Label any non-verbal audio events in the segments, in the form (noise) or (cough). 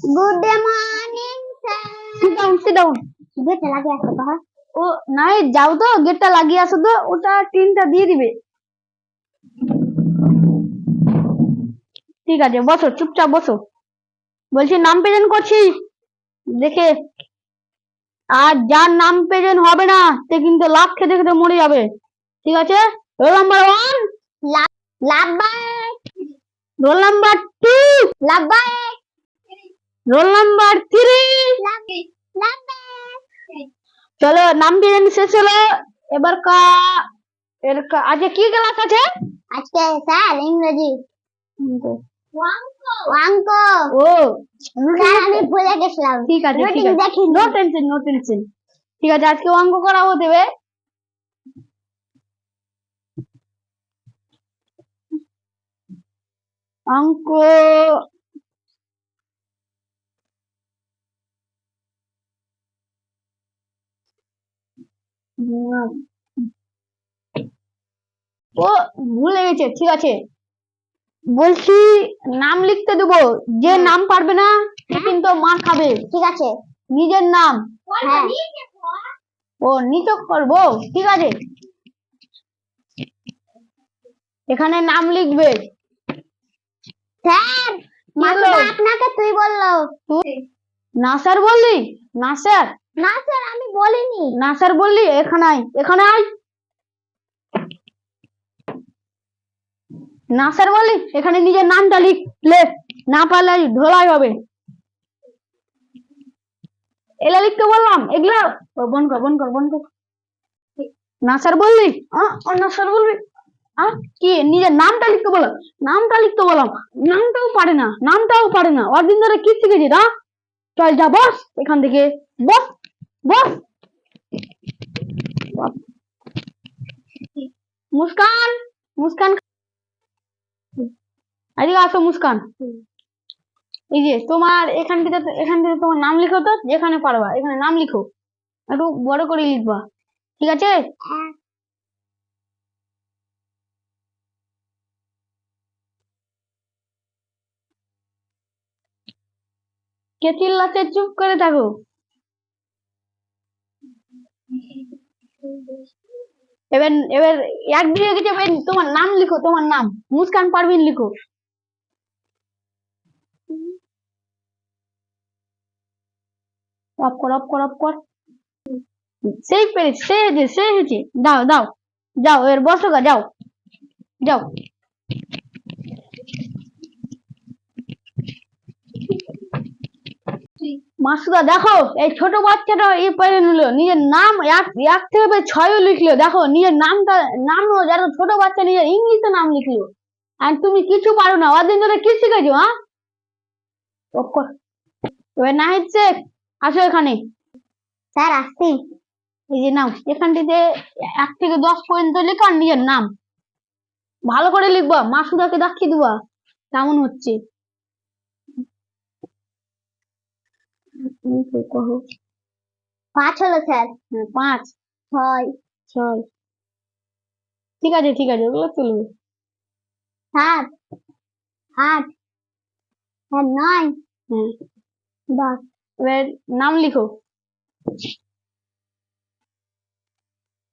Good morning down sit down গেটে লাগে আছে তো ও নাই যাও তো গেটটা লাগিয়ে আসো তো ওটা টিনটা দিয়ে দিবে। ঠিক আছে বসো চুপচাপ বসো। বলছি নাম প্রেজেন্ট করছি দেখে। আর যার নাম প্রেজেন্ট হবে না সে কিন্তু লাভ খেতে খেতে মরে যাবে। ঠিক আছে? রোল নাম্বার ওয়ান লাভবাই রোল নাম্বার টু লাভবাই রোল নাম্বার থ্রি চলো নাম প্রেজেন্ট শেষ হলো। এবার কা এর আজকে কি ক্লাস আছে? আজকে স্যার ইংরেজি। অঙ্ক ও স্যার আমি ভুলে গেছিলাম। ঠিক আছে ঠিক আছে। নো টেনশন নো টেনশন ঠিক আছে আজকে অঙ্ক করাবো দেবে। অঙ্ক ও ভুলে গেছে ঠিক আছে। বলছি নাম লিখতে দেবো। যে নাম পারবে না সে কিন্তু মার খাবে ঠিক আছে? নিজের নাম হ্যাঁ। ও নিচে করব ঠিক আছে? এখানে নাম লিখবে। স্যার। আপনাকে তুই বলল। তুই নাসার বললি? নাসার না স্যার আমি বলিনি। নাসার বললি এখানে এখানে আয়। নাসার বললি এখানে নিজের নামটা লিখ না পারলে হবে। এলা লিখতে বললাম এগুলা কর কর কর। নাসার বললি আহ, ও নাসার বলবি কি নিজের নামটা লিখতে বললাম নামটা লিখতে বললাম নামটাও পারে না নামটাও পারে না অদিন ধরে কি শিখেছি না চল যা বস এখান থেকে বস। বস। মুস্কান মুস্কান আজকে আসো মুস্কান। এই যে তোমার এখান থেকে এখান থেকে তোমার নাম লিখো তো যেখানে পারবা এখানে নাম লিখো। একটু বড় করে লিখবা। ঠিক আছে? হ্যাঁ। কে চিল্লাচ্ছে চুপ করে থাকো। এবার এবার এক দিকে গেছে এবার তোমার নাম লিখো, তোমার নাম। মুস্কান পারভিন লিখো। অফ কর অফ কর অফ কর। সেই পেরেছে সে হয়েছে সে হয়েছে। দাও দাও, যাও এর বসো যাও যাও। মাসুদা দেখো এই ছোট বাচ্চাটা এই পেরে নিল নিজের নাম এক এক থেকে ছয়ও লিখলো দেখো নিজের নামটা নাম যারা ছোট বাচ্চা নিজের ইংলিশে নাম লিখলো। আর তুমি কিছু পারো না ওদের ধরে কি শিখেছো হ্যাঁ। এবার নাহিদ শেখ আসো এখানে। স্যার আসছি। এই যে নাও এখানটিতে এক থেকে দশ পর্যন্ত লেখা আর নিজের নাম। ভালো করে লিখবা মাসুদাকে দেখিয়ে দিবা কেমন হচ্ছে। তুমি তো কহো। পাঁচ হলো স্যার। হ্যাঁ, পাঁচ। ছয়। ছয়। ঠিক আছে ঠিক আছে ওগুলো চলবে সাত। আট। হ্যাঁ নয়। হ্যাঁ। দশ। এবার নাম লিখো।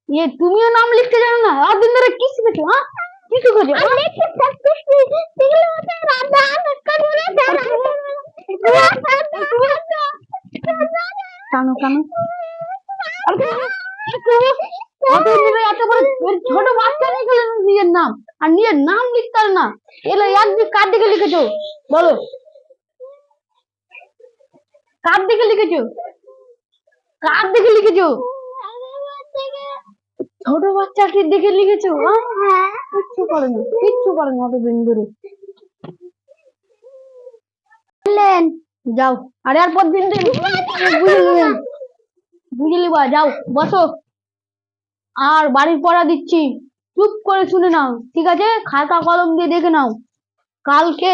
ইয়ে তুমিও নাম লিখতে জানো না? আর দিন ধরে কি শিখেছো হ্যাঁ? কি শিখেছো আমি লিখতে প্র্যাকটিস শিখলে হতো রাজা আনুষ্কা বলে স্যার ছোট বাচ্চা লিখে নিজের নাম। আর নিজের নাম না। কার দিকে লিখেছো? বলো। কার দিকে লিখেছো? কার দিকে লিখেছো? ছোট বাচ্চাকে দেখে লিখেছো? কিচ্ছু করে না কিচ্ছু করে না অত দিন ধরে। বললেন? যাও। আরে আর পর দিন (laughs) বুঝে নিবা যাও বসো। আর বাড়ির পড়া দিচ্ছি। চুপ করে শুনে নাও ঠিক আছে? খাতা কলম দিয়ে দেখে নাও। কালকে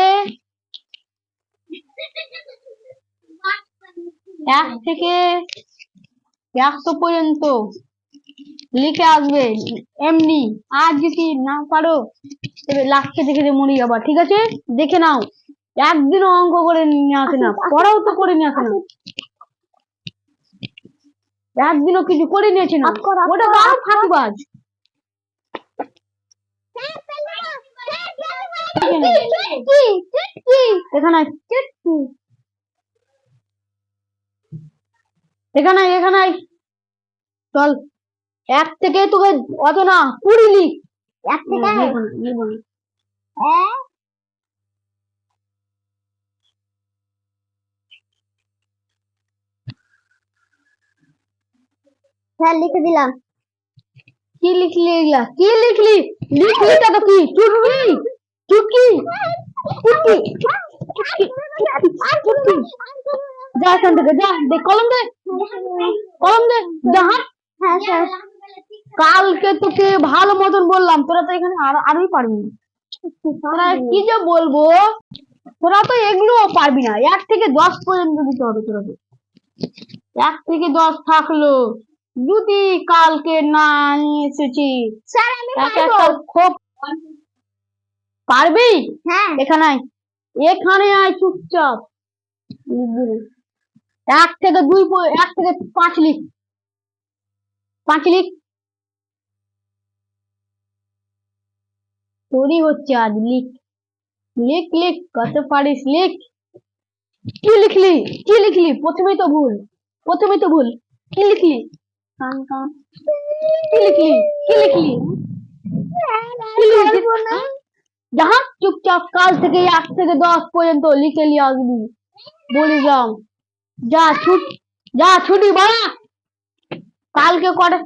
এক থেকে একশো পর্যন্ত লিখে আসবে এমনি। আর যদি না পারো তবে লাস্টে দেখে মরে যাবা ঠিক আছে? দেখে নাও। একদিনও অঙ্ক করে নিয়ে আসে না। পড়াও তো করে নিয়ে আসে না। একদিনও কিছু করে নিয়েছে না। ওটা তো আরও ফাঁকিবাজ। এখানে এখানে চল। এক থেকে তোকে অত না কুড়ি লিখ। এক থেকে লিখব না, লিখব না। এক হ্যাঁ লিখে দিলাম। কি লিখলি এগুলা? কি লিখলি? লিখলি তা তো কি? চুটকি? চুটকি? চুটকি? চুটকি? যা এখান থেকে যা দে কলম দে। কলম দে যা হাট। হ্যাঁ স্যার। কালকে তোকে ভালো মতন বললাম তোরা তো এখানে আর আরোই পারবি না। তোরা কি যে বলব? তোরা তো এগুলোও পারবি না। এক থেকে দশ পর্যন্ত দিতে হবে তোরাকে। এক থেকে দশ থাকল। যদি কালকে না এসেছি স্যার আমি একটা খোপ পারবি? হ্যাঁ। এখানে এখানে আয় চুপচাপ। এক থেকে দুই এক থেকে পাঁচ লিখ। পাঁচ লিখ। তোরই হচ্ছে আজ লিখ। লিখ লিখ কত পারিস লিখ। কি লিখলি? কি লিখলি? প্রথমেই তো ভুল। প্রথমেই তো ভুল। কি লিখলি? কি লিখলি? যাহা চুপচাপ কাল থেকে এক থেকে দশ পর্যন্ত লিখে নিয়ে আসবি বলি যাও যা ছুট যা ছুটি বাড়া কালকে কটা